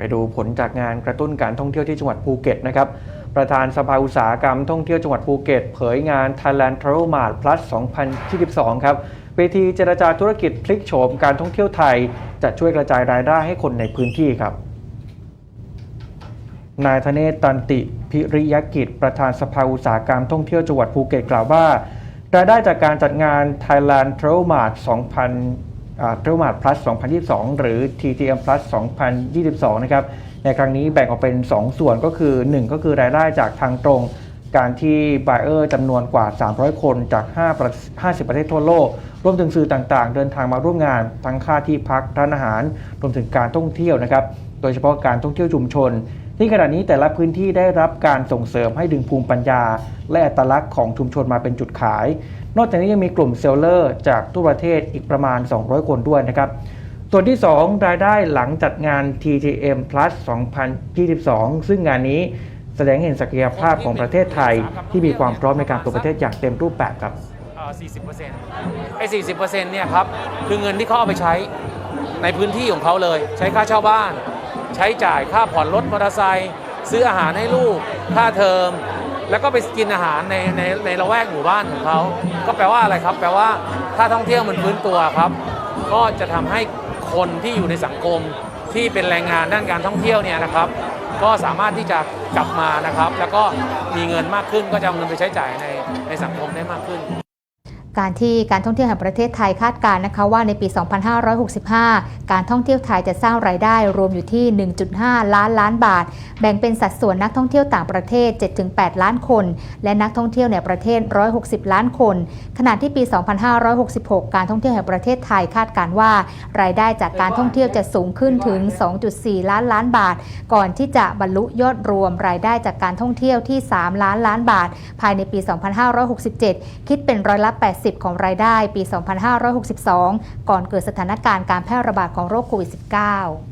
ไปดูผลจากงานกระตุ้นการท่องเที่ยวที่จังหวัดภูเก็ตนะครับ ประธานสภาอุตสาหกรรมท่องเที่ยวจังหวัดภูเก็ต เผยงาน Thailand Travel Mart Plus 2022 ครับ เวทีเจรจาธุรกิจพลิกโฉมการท่องเที่ยวไทย จะช่วยกระจายรายได้ให้คนในพื้นที่ครับ นายธเนศตันติพิริยกิจ ประธานสภาอุตสาหกรรมท่องเที่ยวจังหวัดภูเก็ตกล่าวว่ารายได้จากการจัดงาน Thailand Travel Mart 2000อ่า Travel Mart Plus 2022 หรือ TTM Plus 2022 นะครับ ในครั้งนี้แบ่งออกเป็น 2 ส่วนก็คือ 1 ก็คือรายได้จากทางตรง การที่ buyer จำนวนกว่า 300 คนจาก 5 50 ประเทศทั่วโลก รวมถึงสื่อต่างๆ เดินทางมาร่วมงาน ทั้งค่าที่พักร้านอาหาร รวมถึงการท่องเที่ยวนะครับ โดยเฉพาะการท่องเที่ยวชุมชน ที่ขณะนี้แต่ละพื้นที่ได้รับการส่งเสริมให้ดึงภูมิปัญญา และอัตลักษณ์ของชุมชนมาเป็นจุดขาย นอกจากนี้ยังมีกลุ่มเซลเลอร์ จากทั่วประเทศอีกประมาณ 200 คนด้วยนะครับ ส่วนที่ 2 รายได้หลังจัดงาน TTM Plus 2022 ซึ่งงานนี้แสดงเห็นศักยภาพของประเทศไทย ที่มีความพร้อมในการเปิดประเทศอย่างเต็มรูปแบบครับ40%ไอ้40%เนี่ยครับ คือเงินที่เขาเอาไปใช้ในพื้นที่ของเขาเลย ใช้ค่าเช่าบ้าน ช้จ่ายค่าผ่อนรถมอเตอร์ไซค์ซื้ออาหารให้ลูกค่าเทอม แล้วก็ไปกินอาหารในในในละแวกหมู่บ้านของเขา ก็แปลว่าอะไรครับ แปลว่าถ้าท่องเที่ยวมันฟื้นตัวครับ ก็จะทำให้คนที่อยู่ในสังคมที่เป็นแรงงานด้านการท่องเที่ยวเนี่ยนะครับ ก็สามารถที่จะกลับมานะครับ แล้วก็มีเงินมากขึ้นก็จะเอาเงินไปใช้จ่ายในในสังคมได้มากขึ้น การที่การท่องเที่ยวแห่งประเทศไทยคาดการณ์นะคะว่าในปี 2565 การท่องเที่ยวไทยจะสร้างรายได้รวมอยู่ที่ 1.5 ล้านล้านบาท แบ่งเป็นสัดส่วนนักท่องเที่ยวต่างประเทศ 7-8 ล้านคน และนักท่องเที่ยวในประเทศ 160 ล้านคน ขณะที่ปี 2566 การท่องเที่ยวแห่งประเทศไทยคาดการณ์ว่า รายได้จากการท่องเที่ยวจะสูงขึ้นถึง 2.4 ล้านล้านบาท ก่อนที่จะบรรลุยอดรวมรายได้จากการท่องเที่ยวที่ 3 ล้านล้านบาท ภายในปี 2567 คิดเป็นร้อยละ 80ของรายได้ปี 2562 ก่อนเกิดสถานการณ์การแพร่ระบาดของโรคโควิด -19